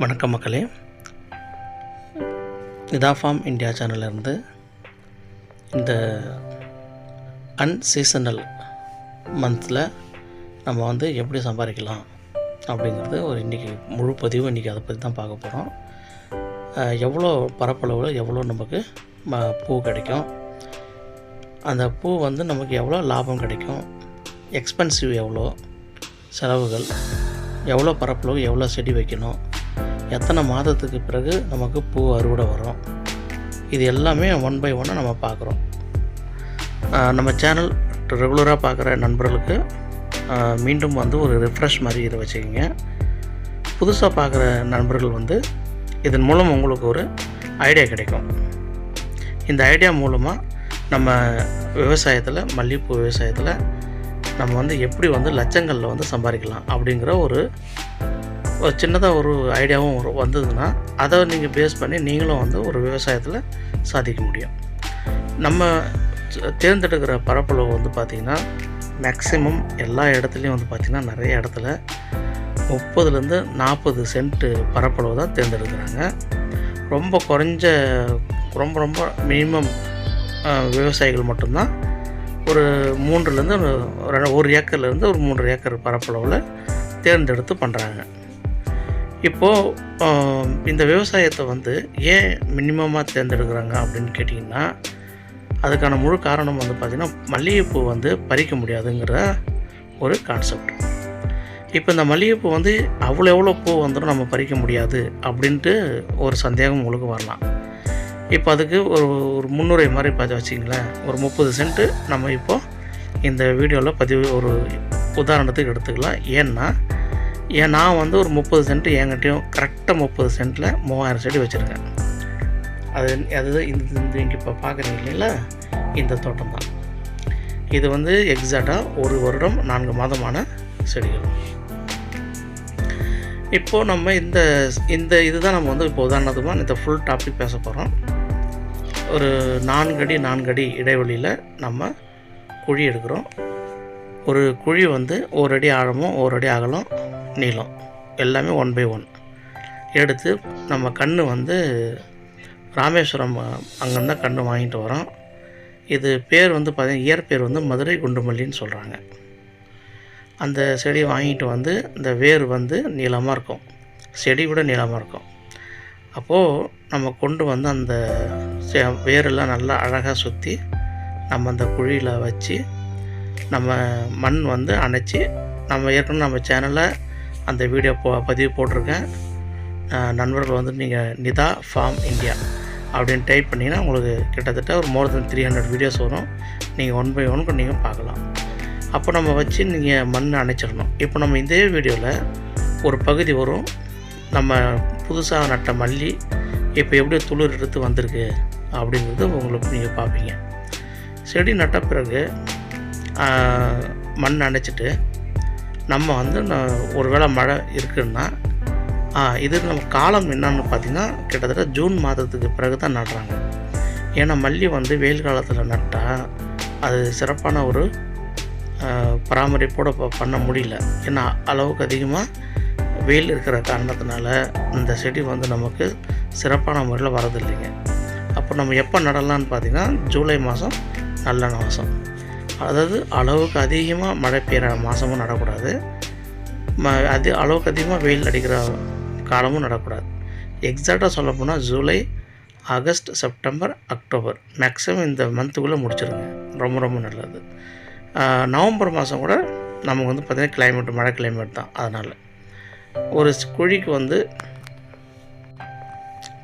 வணக்கம் மக்களே. இதா ஃபார்ம் இந்தியா சேனல்லேருந்து இந்த அன்சீசனல் மந்தில் நம்ம வந்து எப்படி சம்பாதிக்கலாம் அப்படிங்கிறது ஒரு இன்றைக்கி முழு பதிவு இன்றைக்கி அதை பற்றி தான் பார்க்க போகிறோம் எவ்வளோ பரப்பளவில் எவ்வளோ நமக்கு ம பூ கிடைக்கும்? அந்த பூ வந்து நமக்கு எவ்வளோ லாபம் கிடைக்கும்? எக்ஸ்பென்சிவ் எவ்வளோ? செலவுகள் எவ்வளோ பரப்பளவு எவ்வளோ செடி வைக்கணும்? எத்தனை மாதத்துக்கு பிறகு நமக்கு பூ அறுவடை வரும்? இது எல்லாமே ஒன் பை ஒன்னாக நம்ம பார்க்குறோம். நம்ம சேனல் ரெகுலராக பார்க்குற நண்பர்களுக்கு மீண்டும் வந்து ஒரு ரிஃப்ரெஷ் மாதிரி இதை வச்சுக்கிங்க. புதுசாக பார்க்குற நண்பர்கள் வந்து இதன் மூலம் உங்களுக்கு ஒரு ஐடியா கிடைக்கும். இந்த ஐடியா மூலமாக நம்ம விவசாயத்தில் மல்லிகைப்பூ விவசாயத்தில் நம்ம வந்து எப்படி வந்து லட்சங்களில் வந்து சம்பாதிக்கலாம் அப்படிங்கிற ஒரு ஒரு சின்னதாக ஒரு ஐடியாவும் ஒரு வந்ததுன்னா அதை நீங்கள் பேஸ் பண்ணி நீங்களும் வந்து ஒரு விவசாயத்தில் சாதிக்க முடியும். நம்ம தேர்ந்தெடுக்கிற பரப்பளவு வந்து பார்த்திங்கன்னா மேக்ஸிமம் எல்லா இடத்துலையும் வந்து பார்த்திங்கன்னா நிறைய இடத்துல முப்பதுலேருந்து நாற்பது சென்ட்டு பரப்பளவு தான் தேர்ந்தெடுக்கிறாங்க. ரொம்ப குறைஞ்ச ரொம்ப ரொம்ப மினிமம் விவசாயிகள் மட்டும்தான் ஒரு மூன்றுலேருந்து ஒரு ஒரு ஏக்கர்லேருந்து ஒரு மூன்று ஏக்கர் பரப்பளவில் தேர்ந்தெடுத்து பண்ணுறாங்க இப்போது இந்த விவசாயத்தை வந்து ஏன் மினிமமாக தேர்ந்தெடுக்கிறாங்க அப்படின்னு கேட்டிங்கன்னா அதுக்கான முழு காரணம் வந்து பார்த்திங்கன்னா மல்லிகைப்பூ வந்து பறிக்க முடியாதுங்கிற ஒரு கான்செப்ட் இப்போ இந்த மல்லிகைப்பூ வந்து அவ்வளோ எவ்வளோ பூ வந்துடும் நம்ம பறிக்க முடியாது அப்படின்ட்டு ஒரு சந்தேகம் உங்களுக்கு வரலாம். இப்போ அதுக்கு ஒரு ஒரு முன்னுரை மாதிரி பார்த்து வச்சிங்களேன் ஒரு முப்பது சென்ட்டு நம்ம இப்போது இந்த வீடியோவில் பதிவு ஒரு உதாரணத்துக்கு எடுத்துக்கலாம். ஏன்னா ஏன் நான் வந்து ஒரு முப்பது சென்ட் என்கிட்டையும் கரெக்டாக முப்பது சென்ட்டில் மூவாயிரம் செடி வச்சுருக்கேன். அது அது இந்த இந்த இங்கே இப்போ பார்க்குறீங்க இல்லைங்களா? இந்த தோட்டம் தான். இது வந்து எக்ஸாக்டாக ஒரு வருடம் நான்கு மாதமான செடிகள். இப்போது நம்ம இந்த இந்த இதுதான் நம்ம வந்து இப்போ உதாரணத்துக்கு இந்த ஃபுல் டாபிக் பேச போகிறோம் ஒரு நான்கடி நான்கடி இடைவெளியில் நம்ம குழி எடுக்கிறோம். ஒரு குழி வந்து ஒரு அடி ஆழமும் ஒரு அடி அகலம் நீளம். எல்லாமே ஒன் பை ஒன் எடுத்து நம்ம கண் வந்து ராமேஸ்வரம் அங்கேருந்தான் கண் வாங்கிட்டு வரோம். இது பேர் வந்து பார்த்திங்கன்னா இயற்பேர் வந்து மதுரை குண்டுமல்லின்னு சொல்கிறாங்க அந்த செடியை வாங்கிட்டு வந்து இந்த வேர் வந்து நீளமாக இருக்கும். செடி கூட நீளமாக இருக்கும். அப்போது நம்ம கொண்டு வந்து அந்த வேரெல்லாம் நல்லா அழகாக சுற்றி நம்ம அந்த குழியில் வச்சு நம்ம மண் வந்து அணைச்சி நம்ம ஏற்கனவே நம்ம சேனலில் அந்த வீடியோ போ பதிவு போட்டிருக்கேன். நண்பர்கள் வந்து நீங்கள் நிதா ஃபார்ம் இந்தியா அப்படின்னு டைப் பண்ணிங்கன்னா உங்களுக்கு கிட்டத்தட்ட ஒரு more then three hundred videos வரும். நீங்கள் ஒன் பை ஒன் நீங்கள் பார்க்கலாம். அப்போ நம்ம வச்சு நீங்கள் மண் அணைச்சிடணும். இப்போ நம்ம இதே வீடியோவில் ஒரு பகுதி வரும். நம்ம புதுசாக நட்ட மல்லி இப்போ எப்படி துளிர் எடுத்து வந்திருக்கு அப்படிங்கிறது உங்களுக்கு நீங்கள் பார்ப்பீங்க. செடி நட்ட பிறகு மண் அணைச்சிட்டு நம்ம வந்து ந- ஒருவேளை மழை இருக்குன்னா இது நம்ம காலம் என்னன்னு பார்த்தீங்கன்னா கிட்டத்தட்ட ஜூன் மாதத்துக்கு பிறகு தான் நடுறாங்க. ஏன்னா மல்லி வந்து வெயில் காலத்தில் நட்டால் அது சிறப்பான ஒரு பராமரிப்போடு பராமரிப்போட பண்ண முடியல. ஏன்னா அளவுக்கு அதிகமாக வெயில் இருக்கிற காரணத்தினால இந்த செடி வந்து நமக்கு சிறப்பான முறையில் வரதில்லைங்க அப்போ நம்ம எப்போ நடலாம்னு பார்த்தீங்கன்னா ஜூலை மாதம் நல்ல மாதம். அதாவது அளவுக்கு அதிகமாக மழை பெய்கிற மாதமும் நடக்கூடாது. ம அது அளவுக்கு அதிகமாக வெயில் அடிக்கிற காலமும் நடக்கூடாது. எக்ஸாக்டாக சொல்ல போனால் July August September October. Maximum இந்த மந்த்துக்குள்ளே முடிச்சிருங்க. ரொம்ப ரொம்ப நல்லது. நவம்பர் மாதம் கூட நமக்கு வந்து பார்த்திங்கன்னா கிளைமேட் மழை கிளைமேட் தான். அதனால் ஒரு குழிக்கு வந்து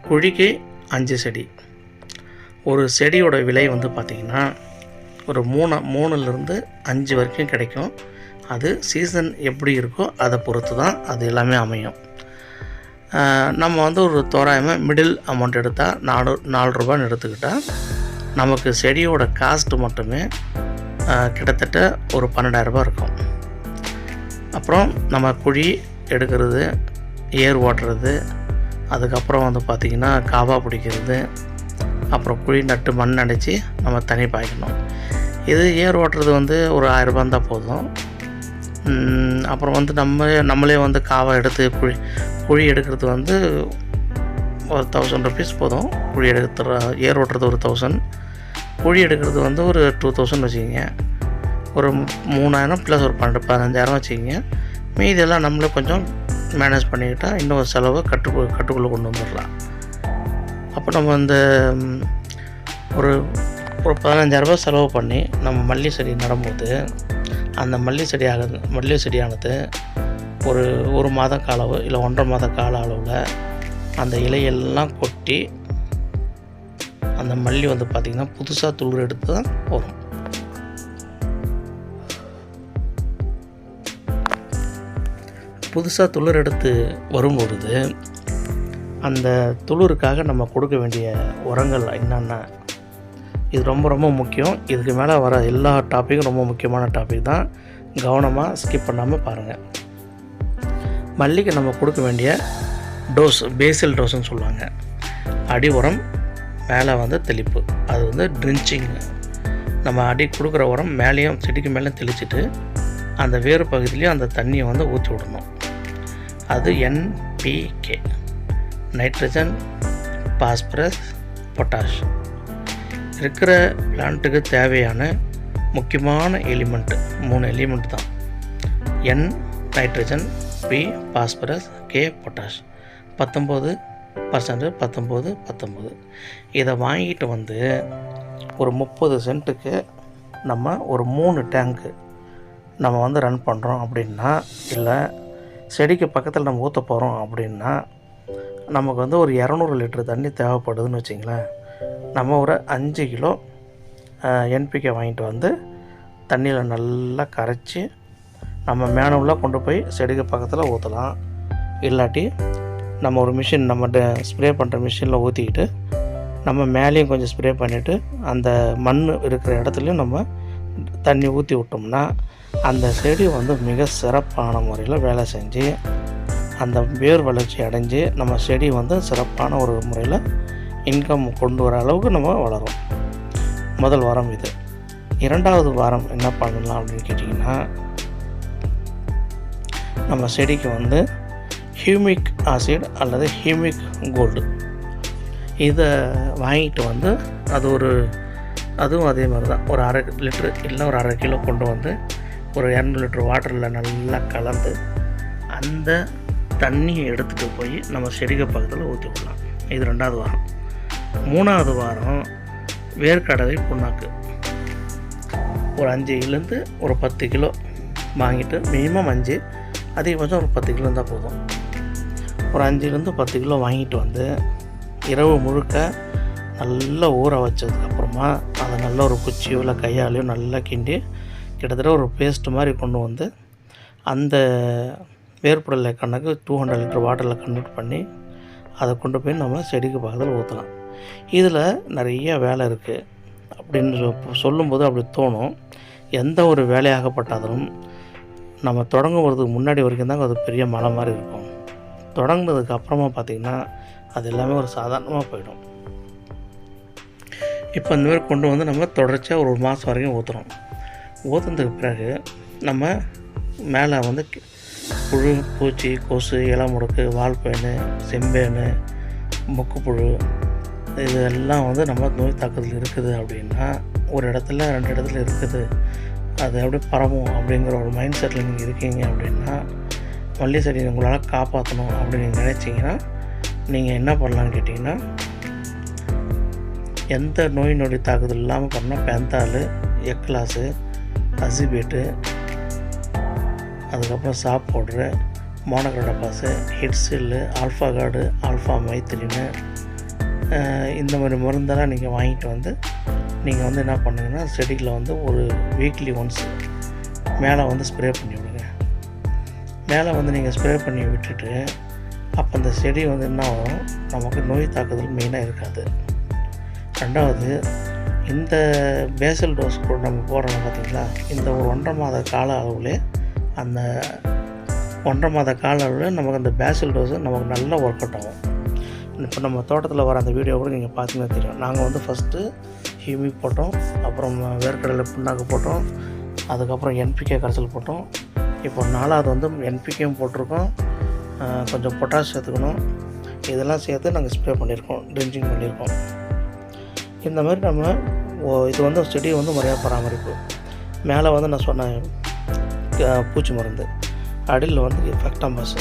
குழிக்கு அஞ்சு செடி. ஒரு செடியோட விலை வந்து பார்த்திங்கன்னா ஒரு மூணு மூணுலேருந்து அஞ்சு வரைக்கும் கிடைக்கும். அது சீசன் எப்படி இருக்கோ அதை பொறுத்து தான் அது எல்லாமே அமையும். நம்ம வந்து ஒரு தோராயமாக மிடில் அமௌண்ட் எடுத்தால் நாலு நாலு ரூபான்னு எடுத்துக்கிட்டால் நமக்கு செடியோட காஸ்ட் மட்டுமே கிட்டத்தட்ட ஒரு பன்னெண்டாயிரரூபா இருக்கும். அப்புறம் நம்ம குழி எடுக்கிறது ஏர் ஓட்டுறது அதுக்கப்புறம் வந்து பார்த்திங்கன்னா காவா பிடிக்கிறது அப்புறம் குழி நட்டு மண் அடைச்சி நம்ம தனி பாய்க்கணும். இது ஏர் ஓட்டுறது வந்து ஒரு ஆயிரரூபா இருந்தால் போதும். அப்புறம் வந்து நம்ம நம்மளே வந்து காவை எடுத்து குழி குழி எடுக்கிறது வந்து ஒரு தௌசண்ட் ருபீஸ் போதும். குழி எடுக்கிற ஏர் ஓட்டுறது ஒரு தௌசண்ட் குழி எடுக்கிறது வந்து ஒரு டூ தௌசண்ட் வச்சுக்கிங்க. ஒரு மூணாயிரம் ப்ளஸ் ஒரு பன்னெண்டு பதினஞ்சாயிரம் வச்சுக்கிங்க. மீதியெல்லாம் நம்மளே கொஞ்சம் மேனேஜ் பண்ணிக்கிட்டால் இன்னும் ஒரு செலவை கட்டு கட்டுக்குள்ளே கொண்டு வந்துடலாம். அப்போ நம்ம இந்த ஒரு ஒரு பதினஞ்சாயிரரூபா செலவு பண்ணி நம்ம மல்லி செடி நடும்போது அந்த மல்லி செடியாக மல்லி செடியானது ஒரு ஒரு மாத கால அளவு இல்லை ஒன்றரை மாத கால அளவில் அந்த இலையெல்லாம் கொட்டி அந்த மல்லி வந்து பார்த்திங்கன்னா புதுசாக துளிர் எடுத்து தான் வரும். புதுசாக துளிர் எடுத்து வரும்பொழுது அந்த துளிருக்காக நம்ம கொடுக்க வேண்டிய உரங்கள் என்னென்ன? இது ரொம்ப ரொம்ப முக்கியம். இதுக்கு மேலே வர எல்லா டாப்பிக்கும் ரொம்ப முக்கியமான டாபிக் தான். கவனமாக ஸ்கிப் பண்ணாமல் பாருங்கள் மல்லிகை நம்ம கொடுக்க வேண்டிய டோஸ் பேசில் டோஸ்னு சொல்லுவாங்க. அடி உரம் மேலே வந்து தெளிப்பு. அது வந்து ட்ரிஞ்சிங் நம்ம அடி கொடுக்குற உரம் மேலேயும் செடிக்கு மேலேயும் தெளிச்சிட்டு அந்த வேறு பகுதியிலையும் அந்த தண்ணியை வந்து ஊற்றி விடணும். அது என்பிகே நைட்ரஜன் பாஸ்பரஸ் பொட்டாஷ் இருக்கிற பிளான்ட்டுக்கு தேவையான முக்கியமான எலிமெண்ட் மூணு எலிமெண்ட் தான். N nitrogen P phosphorus K potash பத்தொம்போது பர்சன்ட் பத்தொம்போது பத்தொம்போது இதை வாங்கிட்டு வந்து ஒரு முப்பது சென்ட்டுக்கு நம்ம ஒரு மூணு டேங்க்கு நம்ம வந்து ரன் பண்ணுறோம் அப்படின்னா இல்லை செடிக்கு பக்கத்தில் நம்ம ஊற்ற போகிறோம் அப்படின்னா நமக்கு வந்து ஒரு இரநூறு லிட்டர் தண்ணி தேவைப்படுதுன்னு வச்சிங்களேன். நம்ம ஒரு அஞ்சு கிலோ என்பிகே வாங்கிட்டு வந்து தண்ணியில் நல்லா கரைச்சி நம்ம மேனுவலாக கொண்டு போய் செடிக்கு பக்கத்தில் ஊற்றலாம் இல்லாட்டி நம்ம ஒரு மிஷின் நம்ம ஸ்ப்ரே பண்ணுற மிஷினில் ஊற்றிக்கிட்டு நம்ம மேலேயும் கொஞ்சம் ஸ்ப்ரே பண்ணிவிட்டு அந்த மண் இருக்கிற இடத்துலையும் நம்ம தண்ணி ஊற்றி விட்டோம்னா அந்த செடி வந்து மிக சிறப்பான முறையில் வேலை செஞ்சு அந்த வேர் வளர்ச்சி அடைஞ்சு நம்ம செடி வந்து சிறப்பான ஒரு முறையில் இன்கம் கொண்டு வர அளவுக்கு நம்ம வளரும். முதல் வாரம் இது. இரண்டாவது வாரம் என்ன பண்ணலாம் அப்படின்னு கேட்டிங்கன்னா நம்ம செடிக்கு வந்து ஹியூமிக் ஆசிட் அல்லது ஹியூமிக் கோல்டு இதை வாங்கிட்டு வந்து அது ஒரு அதுவும் அதே மாதிரி தான் ஒரு அரை லிட்ரு இல்லை ஒரு அரை கிலோ கொண்டு வந்து ஒரு இரநூறு லிட்டர் வாட்டரில் நல்லா கலந்து அந்த தண்ணியை எடுத்துகிட்டு போய் நம்ம செடிக பக்கத்தில் ஊற்றி விடலாம் இது ரெண்டாவது வாரம். மூணாவது வாரம் வேர்க்கடலை புண்ணாக்கு. ஒரு அஞ்சுலேருந்து ஒரு பத்து கிலோ வாங்கிட்டு மினிமம் அஞ்சு அதிகபட்சம் ஒரு பத்து கிலோ இருந்தால் போதும். ஒரு அஞ்சுலேருந்து பத்து கிலோ வாங்கிட்டு வந்து இரவு முழுக்க நல்லா ஊற வச்சதுக்கப்புறமா அதை நல்ல ஒரு குச்சியோ இல்லை கையாலையோ நல்லா கிண்டி கிட்டத்தட்ட ஒரு பேஸ்ட் மாதிரி கொண்டு வந்து அந்த வேர்ப்புடலை கண்ணுக்கு டூ ஹண்ட்ரட் லிட்டர் வாட்டரில் கன்வெர்ட் பண்ணி அதை கொண்டு போய் நம்ம செடிக்கு பக்கத்தில் ஊற்றலாம் இதில் நிறைய வேலை இருக்குது அப்படின்னு சொ- சொல்லும்போது அப்படி தோணும். எந்த ஒரு வேலையாகப்பட்டாலும் நம்ம தொடங்குவதுக்கு முன்னாடி வரைக்கும் தான் அது பெரிய மலை மாதிரி இருக்கும். தொடங்கினதுக்கு அப்புறமா பார்த்திங்கன்னா அது எல்லாமே ஒரு சாதாரணமாக போயிடும். இப்போ இந்த மாதிரி கொண்டு வந்து நம்ம தொடர்ச்சியாக ஒரு மாதம் வரைக்கும் ஊற்றுறோம் ஊற்றுனதுக்கு பிறகு நம்ம மேலே வந்து புழு பூச்சி கொசு இளமுடுக்கு முடுக்கு வால்பேனு செம்பேனு முக்குப்புழு இது எல்லாம் வந்து நம்ம நோய் தாக்குதல் இருக்குது அப்படின்னா ஒரு இடத்துல ரெண்டு இடத்துல இருக்குது. அது எப்படி பரவும் அப்படிங்கிற ஒரு மைண்ட் செட்டில் நீங்கள் இருக்கீங்க அப்படின்னா மல்லி செடி உங்களால் காப்பாற்றணும் அப்படின்னு நீங்கள் நினச்சிங்கன்னா நீங்கள் என்ன பண்ணலான்னு கேட்டிங்கன்னா எந்த நோய் நொடி தாக்குதல் இல்லாமல் பண்ணால் பெந்தால் எக்லாஸு அசிபேட்டு அதுக்கப்புறம் சாப் பவுட்ரு மோனோக்ரோடோபாஸு ஹிட்ஸில்லு ஆல்ஃபா கார்டு ஆல்ஃபா மைத்திரின்னு இந்த மாதிரி மருந்தெல்லாம் நீங்கள் வாங்கிட்டு வந்து நீங்கள் வந்து என்ன பண்ணுங்கன்னா செடிகளை வந்து ஒரு வீக்லி ஒன்ஸ் மேலே வந்து ஸ்ப்ரே பண்ணி விடுங்க. மேலே வந்து நீங்கள் ஸ்ப்ரே பண்ணி விட்டுட்டு அப்போ அந்த செடி வந்து என்ன ஆகும்? நமக்கு நோய் தாக்குதல் மெயினாக இருக்காது. ரெண்டாவது இந்த பேசல் டோஸ் கூட நம்ம போடுறோம் பார்த்தீங்களா இந்த ஒரு ஒன்றரை மாத கால அளவுலே அந்த ஒன்றரை மாத கால அளவில் நமக்கு அந்த பேசல் டோஸு நமக்கு நல்லா ஒர்க் அவுட் ஆகும். இப்போ நம்ம தோட்டத்தில் வர அந்த வீடியோ கூட நீங்கள் பார்த்தீங்கன்னா தெரியும். நாங்கள் வந்து ஃபஸ்ட்டு ஹியூமிக் போட்டோம் அப்புறம் வேர்க்கடலை புண்ணாக்கு போட்டோம் அதுக்கப்புறம் என்பிகே கரைசல் போட்டோம். இப்போ நாலாவது வந்து என்பிகேயும் போட்டிருக்கோம். கொஞ்சம் பொட்டாஷ் சேர்த்துக்கணும். இதெல்லாம் சேர்த்து நாங்கள் ஸ்ப்ரே பண்ணியிருக்கோம் ட்ரிஞ்சிங் பண்ணியிருக்கோம். இந்த மாதிரி நம்ம ஓ- இது வந்து செடி வந்து முறையாக பராமரிப்பு. மேலே வந்து நான் சொன்ன பூச்சி மருந்து. அடியில் வந்து ஃபேக்டாம்பஸ்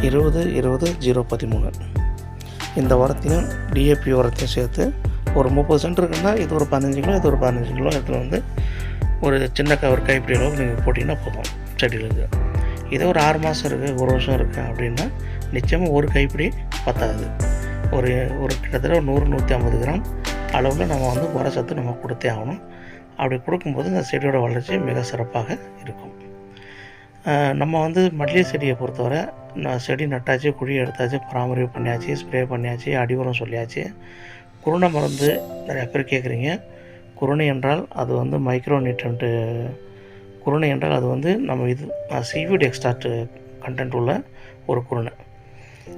இருபது இருபது ஜீரோ பதிமூணு. இந்த உரத்தையும் டிஏபி உரத்தையும் சேர்த்து ஒரு முப்பது சென்ட் இருக்குன்னா இது ஒரு பதினஞ்சு கிலோ இது ஒரு பதினஞ்சு கிலோ எடுத்துகிட்டு வந்து ஒரு சின்ன க ஒரு கைப்பிடி அளவுக்கு நீங்கள் போட்டிங்கன்னா போதும் செடிகளுக்கு இதே ஒரு ஆறு மாதம் இருக்குது ஒரு வருஷம் இருக்குது அப்படின்னா நிச்சயமாக ஒரு கைப்பிடி பத்தாது. ஒரு ஒரு கிட்டத்தட்ட ஒரு நூறு நூற்றி ஐம்பது கிராம் அளவில் நம்ம வந்து உரசத்து நம்ம கொடுத்தே ஆகணும். அப்படி கொடுக்கும்போது இந்த செடியோட வளர்ச்சி மிக சிறப்பாக இருக்கும். நம்ம வந்து மல்லிகை செடியை பொறுத்தவரை செடி நட்டாச்சு குழி எடுத்தாச்சு பராமரிப்பு பண்ணியாச்சு ஸ்ப்ரே பண்ணியாச்சு அடி உரம் சொல்லியாச்சு. குருணை மருந்து நிறையா பேர் கேட்குறீங்க குருணை என்றால் அது வந்து மைக்ரோ நியூட்ரண்ட்டு குருணை என்றால் அது வந்து நம்ம இது சீவிட் எக்ஸ்ட்ராக்ட் கண்டென்ட் உள்ள ஒரு குருணை.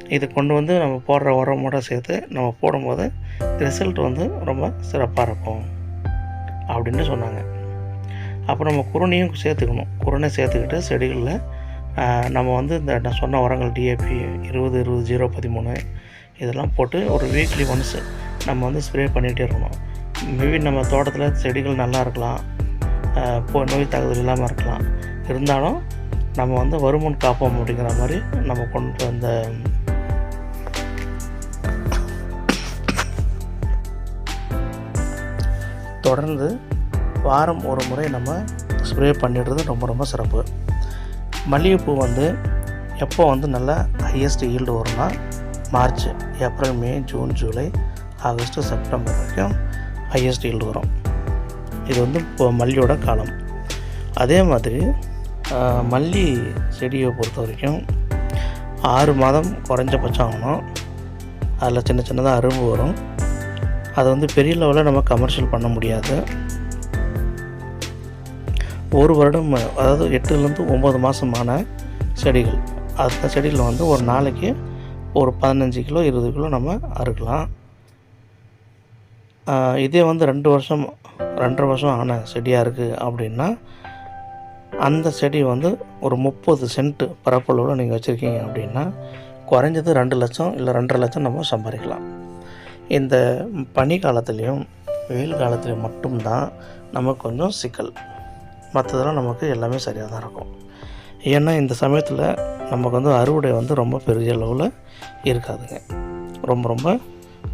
இது கொண்டு வந்து நம்ம போடுற உரமோட சேர்த்து நம்ம போடும்போது ரிசல்ட் வந்து ரொம்ப சிறப்பாக இருக்கும் அப்படின்னு சொன்னாங்க. அப்போ நம்ம குருணையும் சேர்த்துக்கணும். குருணை சேர்த்துக்கிட்டு செடிகளில் நம்ம வந்து இந்த நான் சொன்ன உரங்கள் டிஏபி இருபது இருபது ஜீரோ பதிமூணு இதெல்லாம் போட்டு ஒரு வீக்லி ஒன்ஸ் நம்ம வந்து ஸ்ப்ரே பண்ணிகிட்டே இருக்கணும். மேபி நம்ம தோட்டத்தில் செடிகள் நல்லா இருக்கலாம். போ நோய் தாக்குதல் இல்லாமல் இருக்கலாம். இருந்தாலும் நம்ம வந்து வருமுன் காப்போம் அப்படிங்கிற மாதிரி நம்ம கொண்டு அந்த தொடர்ந்து வாரம் ஒரு முறை நம்ம ஸ்ப்ரே பண்ணிடுறது ரொம்ப ரொம்ப சிறப்பு. மல்லிகைப்பூ வந்து எப்போ வந்து நல்லா ஹையஸ்ட் ஈல்டு வரும்னா March April May June July August September வரைக்கும் ஹையஸ்ட் ஈல்டு வரும். இது வந்து இப்போ மல்லியோட காலம். அதே மாதிரி மல்லி செடியை பொறுத்த வரைக்கும் ஆறு மாதம் குறைஞ்சபட்சம் ஆகணும். அதில் சின்ன சின்னதாக அரும்பு வரும். அது வந்து பெரிய லெவலில் நம்ம கமர்ஷியல் பண்ண முடியாது. ஒரு வருடம் அதாவது எட்டுலேருந்து ஒம்பது மாதமான செடிகள். அந்த செடியில் வந்து ஒரு நாளைக்கு ஒரு பதினஞ்சு கிலோ இருபது கிலோ நம்ம அறுக்கலாம். இதே வந்து ரெண்டு வருஷம் ரெண்டரை வருஷம் ஆன செடியாக இருக்குது அப்படின்னா அந்த செடி வந்து ஒரு முப்பது சென்ட் பரப்பளவில் நீங்கள் வச்சுருக்கீங்க அப்படின்னா குறைஞ்சது ரெண்டு லட்சம் இல்லை ரெண்டரை லட்சம் நம்ம சம்பாதிக்கலாம். இந்த பனி காலத்துலேயும் வெயில் காலத்துலேயும் மட்டும்தான் நமக்கு கொஞ்சம் சிக்கல். மற்றதெல்லாம் நமக்கு எல்லாமே சரியாக தான் இருக்கும். ஏன்னா இந்த சமயத்தில் நமக்கு வந்து அறுவடை வந்து ரொம்ப பெரிய அளவில் இருக்காதுங்க. ரொம்ப ரொம்ப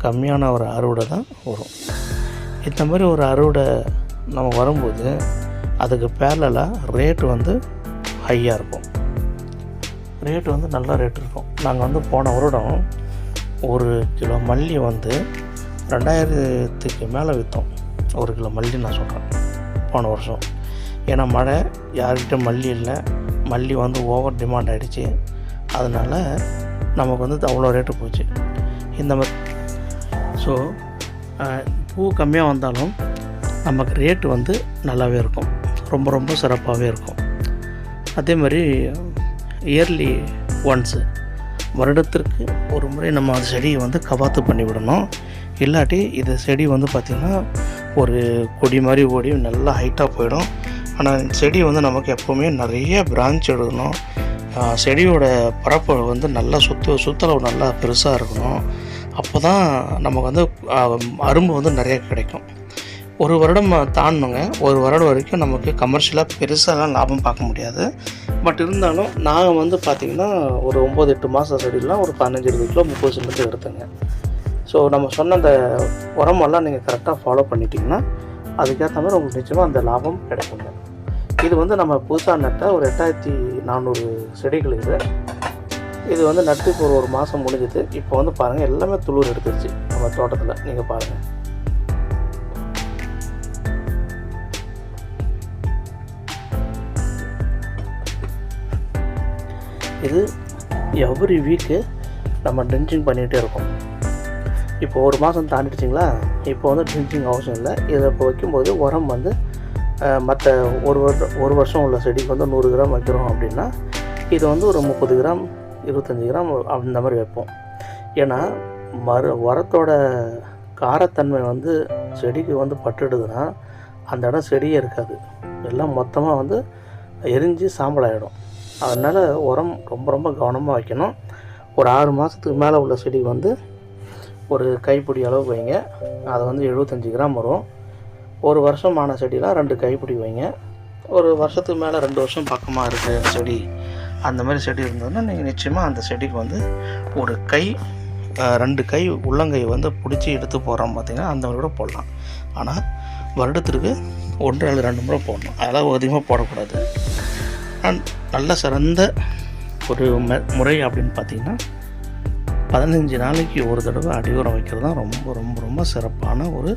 கம்மியான ஒரு அறுவடை தான் வரும். இந்த மாதிரி ஒரு அறுவடை நம்ம வரும்போது அதுக்கு பேரலாக ரேட்டு வந்து ஹையாக இருக்கும். ரேட்டு வந்து நல்ல ரேட் இருக்கும். நாங்கள் வந்து போன வருடம் ஒரு கிலோ மல்லி வந்து ரெண்டாயிரத்துக்கு மேலே விற்றோம் ஒரு கிலோ மல்லி நான் சொல்கிறேன் போன வருஷம். ஏன்னா மழை யார்கிட்ட மல்லி இல்லை. மல்லி வந்து ஓவர் டிமாண்ட் ஆகிடுச்சு அதனால் நமக்கு வந்து அவ்வளோ ரேட்டு போச்சு. இந்த மாதிரி ஸோ பூ கம்மியாக வந்தாலும் நமக்கு ரேட்டு வந்து நல்லாவே இருக்கும். ரொம்ப ரொம்ப சிறப்பாகவே இருக்கும். அதே மாதிரி இயர்லி ஒன்ஸு வருடத்திற்கு ஒரு முறை நம்ம அந்த செடியை வந்து கவாத்து பண்ணி விடணும். இல்லாட்டி இது செடி வந்து பார்த்திங்கன்னா ஒரு கொடி மாதிரி ஓடி நல்லா ஹைட்டாக போயிடும். ஆனால் செடி வந்து நமக்கு எப்போவுமே நிறைய பிரான்ச் எடுக்கணும். செடியோட பரப்பு வந்து நல்லா சுத்து சுத்தளவு நல்லா பெருசாக இருக்கணும். அப்போ தான் நமக்கு வந்து அரும்பு வந்து நிறைய கிடைக்கும். ஒரு வருடம் தாண்டணுங்க ஒரு வருடம் வரைக்கும் நமக்கு கமர்ஷியலாக பெருசாலாம் லாபம் பார்க்க முடியாது. பட் இருந்தாலும் நாங்கள் வந்து பார்த்திங்கன்னா ஒரு ஒம்பது எட்டு மாதம் செடியெலாம் ஒரு பதினஞ்சு இருபது கிலோ முப்பது சென்ட்டு எடுத்தேங்க. ஸோ நம்ம சொன்ன அந்த உரமெல்லாம் நீங்கள் கரெக்டாக ஃபாலோ பண்ணிட்டீங்கன்னா அதுக்கேற்ற மாதிரி உங்களுக்கு நிச்சயமாக அந்த லாபம் கிடைக்குங்க இது வந்து நம்ம புதுசாக நட்ட ஒரு எட்டாயிரத்தி நானூறு செடிகள் இது. இது வந்து நட்டு இப்போ ஒரு ஒரு மாதம் முடிஞ்சுது. இப்போ வந்து பாருங்கள் எல்லாமே துளிர் எடுத்துருச்சு. நம்ம தோட்டத்தில் நீங்கள் பாருங்கள் இது எவ்ரி வீக்கு நம்ம ட்ரிஞ்சிங் பண்ணிகிட்டே இருக்கோம். இப்போ ஒரு மாதம் தாண்டிடுச்சிங்களா? இப்போ வந்து ட்ரிஞ்சிங் அவசியம் இல்லை. இதை இப்போ வைக்கும்போது உரம் வந்து மற்ற ஒரு வருஷம் ஒரு வருஷம் உள்ள செடிக்கு வந்து நூறு கிராம் வைக்கிறோம் அப்படின்னா இது வந்து ஒரு முப்பது கிராம் இருபத்தஞ்சி கிராம் அந்த மாதிரி வைப்போம். ஏன்னா மறு உரத்தோட காரத்தன்மை வந்து செடிக்கு வந்து பட்டுடுதுன்னா அந்த இடம் செடியே இருக்காது. எல்லாம் மொத்தமாக வந்து எரிஞ்சு சாம்பலாகிடும் அதனால் உரம் ரொம்ப ரொம்ப கவனமாக வைக்கணும். ஒரு ஆறு மாதத்துக்கு மேலே உள்ள செடிக்கு வந்து ஒரு கைப்பிடி அளவு வைங்க. அது வந்து எழுபத்தஞ்சி கிராம் வரும். ஒரு வருஷம் ஆன செடிலாம் ரெண்டு கைப்பிடி வைங்க. ஒரு வருஷத்துக்கு மேலே ரெண்டு வருஷம் பக்கமாக இருக்குது செடி அந்த மாதிரி செடி இருந்ததுன்னா நீங்கள் நிச்சயமாக அந்த செடிக்கு வந்து ஒரு கை ரெண்டு கை உள்ளங்கை வந்து பிடிச்சி எடுத்து போகிறோம் பார்த்தீங்கன்னா அந்த மாதிரி கூட போடலாம். ஆனால் வருடத்திற்கு ஒன்று அல்லது ரெண்டு முறை போடணும். அளவு அதிகமாக போடக்கூடாது. அண்ட் நல்ல சிறந்த ஒரு முறை அப்படின்னு பார்த்தீங்கன்னா பதினஞ்சு நாளைக்கு ஒரு தடவை அடி உரம் வைக்கிறது தான் ரொம்ப ரொம்ப ரொம்ப சிறப்பான ஒரு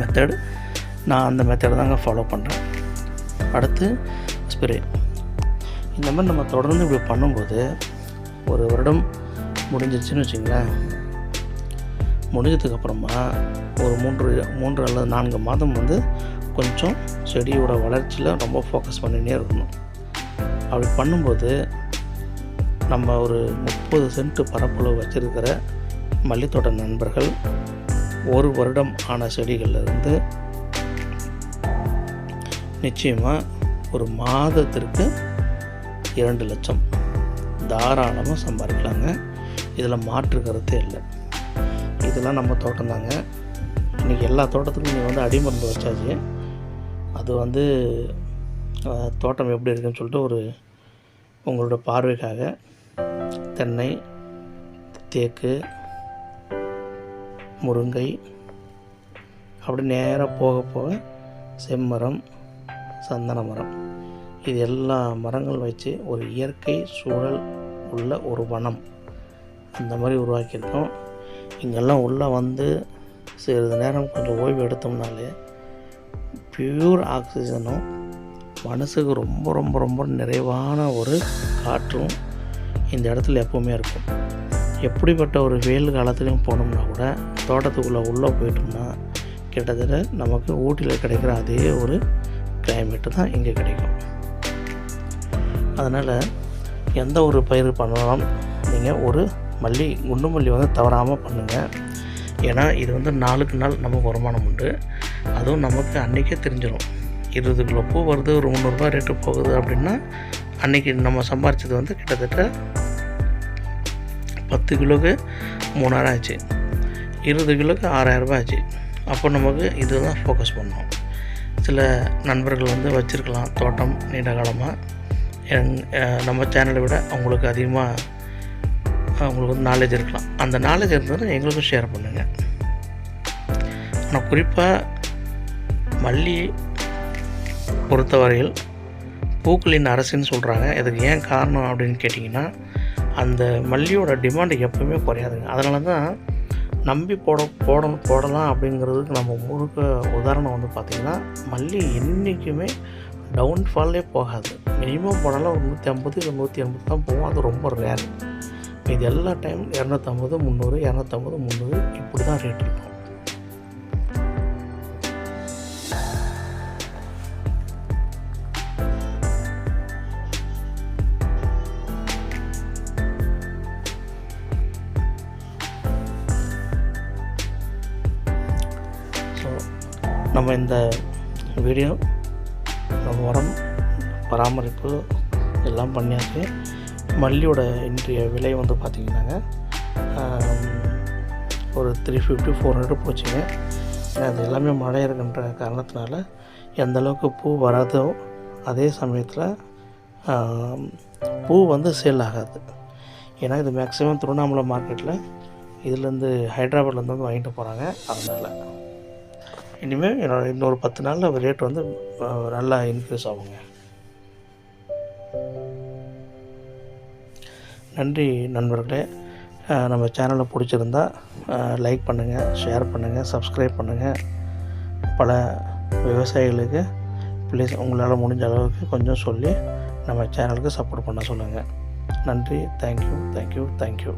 மெத்தடு நான் அந்த மெத்தடை தாங்க ஃபாலோ பண்ணுறேன் அடுத்து ஸ்ப்ரே இந்த மாதிரி நம்ம தொடர்ந்து இப்படி பண்ணும்போது ஒரு வருடம் முடிஞ்சிருச்சுன்னு வச்சுங்களேன். முடிஞ்சதுக்கப்புறமா ஒரு மூன்று மூன்று அல்லது நான்கு மாதம் வந்து கொஞ்சம் செடியோட வளர்ச்சியில் ரொம்ப ஃபோக்கஸ் பண்ணினே இருக்கணும். அப்படி பண்ணும்போது நம்ம ஒரு முப்பது சென்ட் பரப்பளவு வச்சுருக்கிற மல்லித்தோட்ட நண்பர்கள் ஒரு வருடம் ஆன செடிகள்லேருந்து நிச்சயமாக ஒரு மாதத்திற்கு இரண்டு லட்சம் தாராளமாக சம்பாதிக்கலாங்க. இதில் மாற்று கருத்தே இல்லை. இதெல்லாம் நம்ம தோட்டம் தாங்க. இன்றைக்கி எல்லா தோட்டத்துக்கும் நீங்கள் வந்து அடிமருந்து வச்சாச்சு. அது வந்து தோட்டம் எப்படி இருக்குன்னு சொல்லிட்டு ஒரு உங்களோட பார்வைக்காக தென்னை தேக்கு முருங்கை அப்படி நேராக போக போக செம்மரம் சந்தன மரம். இது எல்லா மரங்கள் வச்சு ஒரு இயற்கை சூழல் உள்ள ஒரு வனம். அந்த மாதிரி உருவாக்கியிருக்கோம். இங்கெல்லாம் உள்ளே வந்து சிறிது நேரம் கொஞ்சம் ஓய்வு எடுத்தோம்னாலே பியூர் ஆக்சிஜனும் மனசுக்கு ரொம்ப ரொம்ப ரொம்ப நிறைவான ஒரு காற்றும் இந்த இடத்துல எப்போவுமே இருக்கும். எப்படிப்பட்ட ஒரு வெயில் காலத்துலேயும் போனோம்னா கூட தோட்டத்துக்குள்ளே உள்ளே போயிட்டோம்னா கிட்டத்தட்ட நமக்கு ஊட்டியில் கிடைக்கிற அதே ஒரு கிளைமேட்டு தான் இங்கே கிடைக்கும். அதனால் எந்த ஒரு பயிர் பண்ணலாம் நீங்கள் ஒரு மல்லி குண்டு மல்லி வந்து தவறாமல் பண்ணுங்கள் ஏன்னா இது வந்து நாளுக்கு நாள் நமக்கு வருமானம் உண்டு. அதுவும் நமக்கு அன்றைக்கே தெரிஞ்சிடும் இருபது கிலோ பூ வருது ஒரு முந்நூறுரூபா ரேட்டு போகுது அப்படின்னா அன்றைக்கி நம்ம சம்பாரித்தது வந்து கிட்டத்தட்ட பத்து கிலோக்கு மூணாயிரம் ஆச்சு. இருபது கிலோவுக்கு ஆறாயிரரூபா ஆச்சு. அப்போ நமக்கு இது தான் ஃபோக்கஸ் பண்ணோம். சில நண்பர்கள் வந்து வச்சுருக்கலாம் தோட்டம் நீண்ட காலமாக எங் நம்ம சேனலை விட அவங்களுக்கு அதிகமாக அவங்களுக்கு வந்து நாலேஜ் இருக்கலாம். அந்த நாலேஜ் இருந்தது எங்களுக்கும் ஷேர் பண்ணுங்கள் ஆனால் குறிப்பாக மல்லி பொறுத்தவரையில் பூக்களின் அரசுன்னு சொல்கிறாங்க இதுக்கு ஏன் காரணம் அப்படின்னு கேட்டிங்கன்னா அந்த மல்லியோட டிமாண்டு எப்பவுமே குறையாதுங்க. அதனால தான் நம்பி போட போடணும் போடலாம் அப்படிங்கிறதுக்கு நம்ம முழுக்க உதாரணம் வந்து பார்த்திங்கன்னா மல்லி என்றைக்குமே டவுன்ஃபால்லே போகாது. மினிமம் போனாலும் ஒரு நூற்றி ஐம்பது இல்லை நூற்றி எண்பது தான் போகும். அது ரொம்ப ரேர் இது எல்லா டைம் இரநூத்தம்பது முந்நூறு இரநூத்தம்பது முந்நூறு இப்படி தான் ரேட் இருக்கும். நம்ம இந்த வீடியோ நம்ம உரம் பராமரிப்பு எல்லாம் பண்ணியாச்சு. மல்லியோட இன்றைய விலை வந்து பார்த்திங்கன்னாங்க ஒரு த்ரீ ஃபிஃப்டி ஃபோர் ஹண்ட்ரட் போச்சுங்க. ஏன்னா அது எல்லாமே மழை இருக்குன்ற காரணத்தினால எந்த அளவுக்கு பூ வராதோ அதே சமயத்தில் பூ வந்து சேல் ஆகாது. ஏன்னா இது மேக்ஸிமம் திருவண்ணாமலை மார்க்கெட்டில் இதுலேருந்து ஹைதராபாத்லேருந்து வந்து வாங்கிட்டு போகிறாங்க அதனால் இனிமேல் என்னோட இன்னொரு பத்து நாளில் ரேட் வந்து நல்லா இன்க்ரீஸ் ஆகுங்க. நன்றி நண்பர்களே. நம்ம சேனலை பிடிச்சிருந்தா லைக் பண்ணுங்கள் ஷேர் பண்ணுங்கள் சப்ஸ்கிரைப் பண்ணுங்கள் பல விவசாயிகளுக்கு ப்ளீஸ் உங்களால் முடிஞ்ச அளவுக்கு கொஞ்சம் சொல்லி நம்ம சேனலுக்கு சப்போர்ட் பண்ண சொல்லுங்கள் நன்றி. Thank you thank you thank you